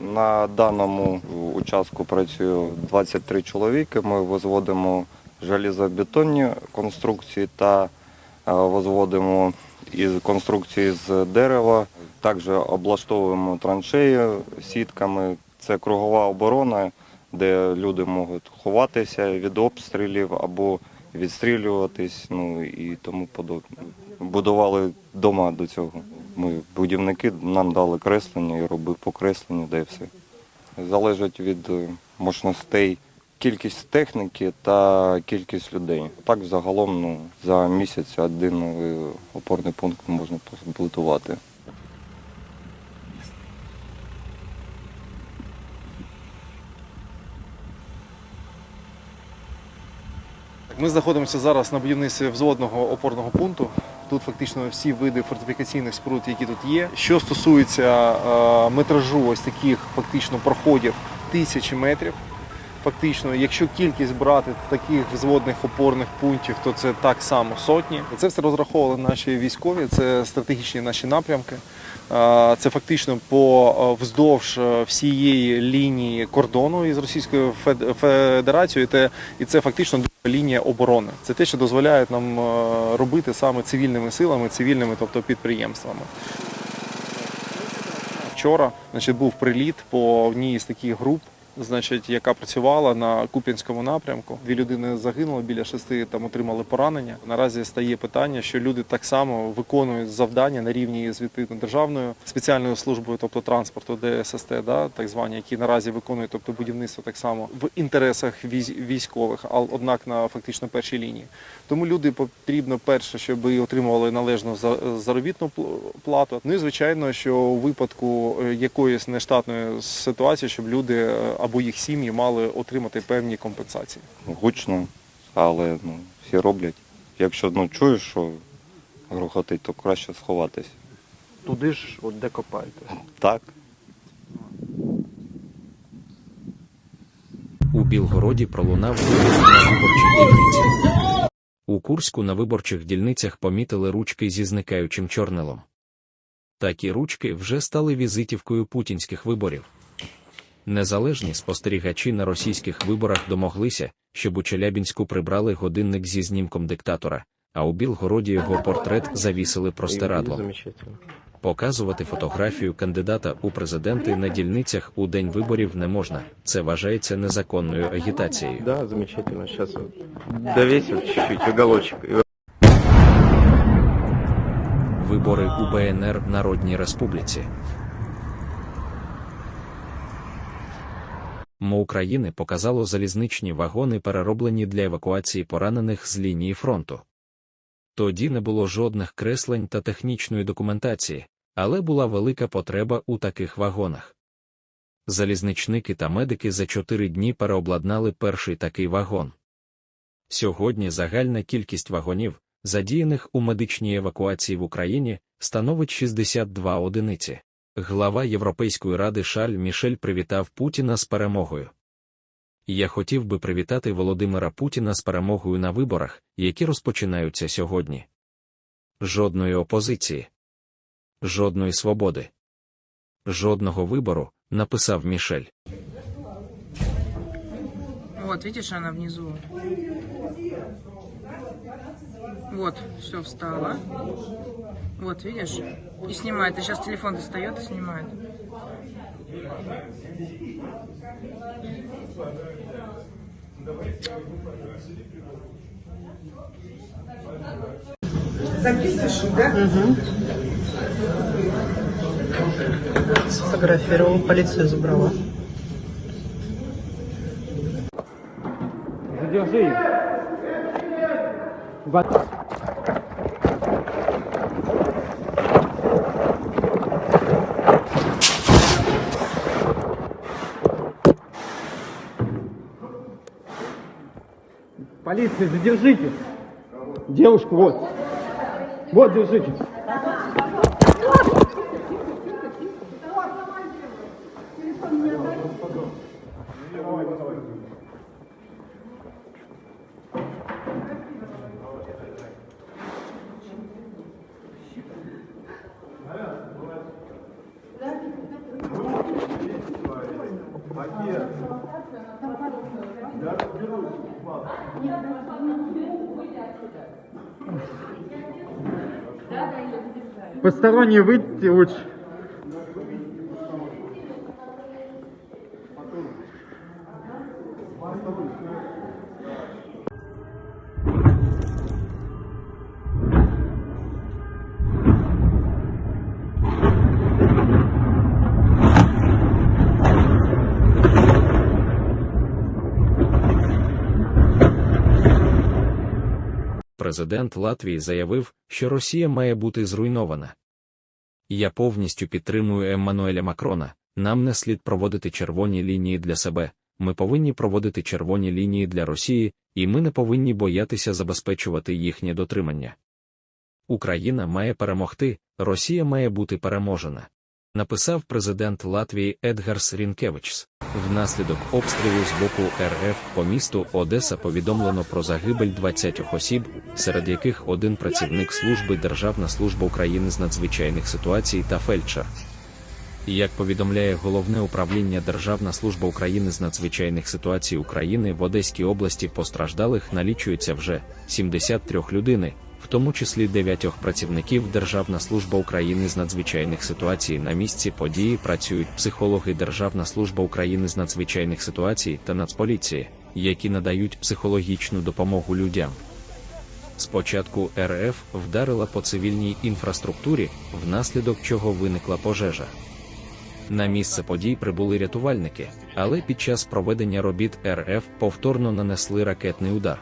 На даному участку працює 23 чоловіки. Ми возводимо железобетонні конструкції та е, возводимо із конструкції з дерева. Також облаштовуємо траншеї сітками. Це кругова оборона, де люди можуть ховатися від обстрілів або відстрілюватись, ну і тому подобне. Будували дома до цього. Ми будівники нам дали креслення і робив покреслення, де все. Залежить від е, мощностей кількість техніки та кількість людей. Так загалом ну, за місяць один е, опорний пункт можна побудувати. Так, Ми знаходимося зараз на будівництві взводного опорного пункту. Тут фактично всі види фортифікаційних споруд, які тут є. Що стосується е, метражу ось таких фактично проходів тисячі метрів. Фактично, якщо кількість брати таких взводних опорних пунктів, то це так само сотні. Це все розраховували наші військові, це стратегічні наші напрямки. Це фактично по вздовж всієї лінії кордону із Російською Федерацією, і це фактично лінія оборони. Це те, що дозволяє нам робити саме цивільними силами, цивільними, тобто підприємствами. Вчора значить, був приліт по одній із таких груп, значить, яка працювала на Куп'янському напрямку. Дві людини загинули, біля шести там отримали поранення. Наразі стає питання, що люди так само виконують завдання на рівні з відповідно державною спеціальною службою, тобто транспорту, ДССТ, да, так звані, які наразі виконують тобто будівництво так само в інтересах військ- військових, а однак на фактично першій лінії. Тому люди потрібно перше, щоб отримували належну за- заробітну пл- плату. Ну і звичайно, що у випадку е, якоїсь нештатної ситуації, щоб люди е, або їх сім'ї мали отримати певні компенсації. Гучно, але ну, всі роблять. Якщо ну, чуєш, що грохотить, то краще сховатись. Туди ж, от де копаєте. Так. У Білгороді пролунав вибух на виборчій дільниці. У Курську на виборчих дільницях помітили ручки зі зникаючим чорнилом. Такі ручки вже стали візитівкою путінських виборів. Незалежні спостерігачі на російських виборах домоглися, щоб у Челябінську прибрали годинник зі знімком диктатора, а у Білгороді його портрет завісили простирадлом. Показувати фотографію кандидата у президенти на дільницях у день виборів не можна. Це вважається незаконною агітацією. Да, замечательно. Сейчас довесил чуть-чуть уголочек. Вибори у БНР Народній Республіці. МО України показало залізничні вагони, перероблені для евакуації поранених з лінії фронту. Тоді не було жодних креслень та технічної документації, але була велика потреба у таких вагонах. Залізничники та медики за чотири дні переобладнали перший такий вагон. Сьогодні загальна кількість вагонів, задіяних у медичній евакуації в Україні, становить 62 одиниці. Глава Європейської ради Шарль Мішель привітав Путіна з перемогою. Я хотів би привітати Володимира Путіна з перемогою на виборах, які розпочинаються сьогодні. Жодної опозиції, жодної свободи, жодного вибору, написав Мішель. Вот, видишь, она внизу. Вот, все встала. Вот, видишь? И снимает. И сейчас телефон достает и снимает. Сфотографировала, полицию забрала. Задержи их. полиции, задержите. Девушку вот. Вот, держите. Да, Посторонние выйти лучше. Президент Латвії заявив, що Росія має бути зруйнована. Я повністю підтримую Еммануеля Макрона. Нам не слід проводити червоні лінії для себе. Ми повинні проводити червоні лінії для Росії, і ми не повинні боятися забезпечувати їхнє дотримання. Україна має перемогти, Росія має бути переможена. Написав президент Латвії Едгарс Рінкевичс. Внаслідок обстрілу з боку РФ по місту Одеса повідомлено про загибель 20 осіб, серед яких один працівник служби Державна служба України з надзвичайних ситуацій та фельдшер. Як повідомляє головне управління Державна служба України з надзвичайних ситуацій України в Одеській області постраждалих налічується вже 73 людини, в тому числі 9 працівників Державна служба України з надзвичайних ситуацій на місці події працюють психологи Державна служба України з надзвичайних ситуацій та Нацполіції, які надають психологічну допомогу людям. Спочатку РФ вдарила по цивільній інфраструктурі, внаслідок чого виникла пожежа. На місце подій прибули рятувальники, але під час проведення робіт РФ повторно нанесли ракетний удар.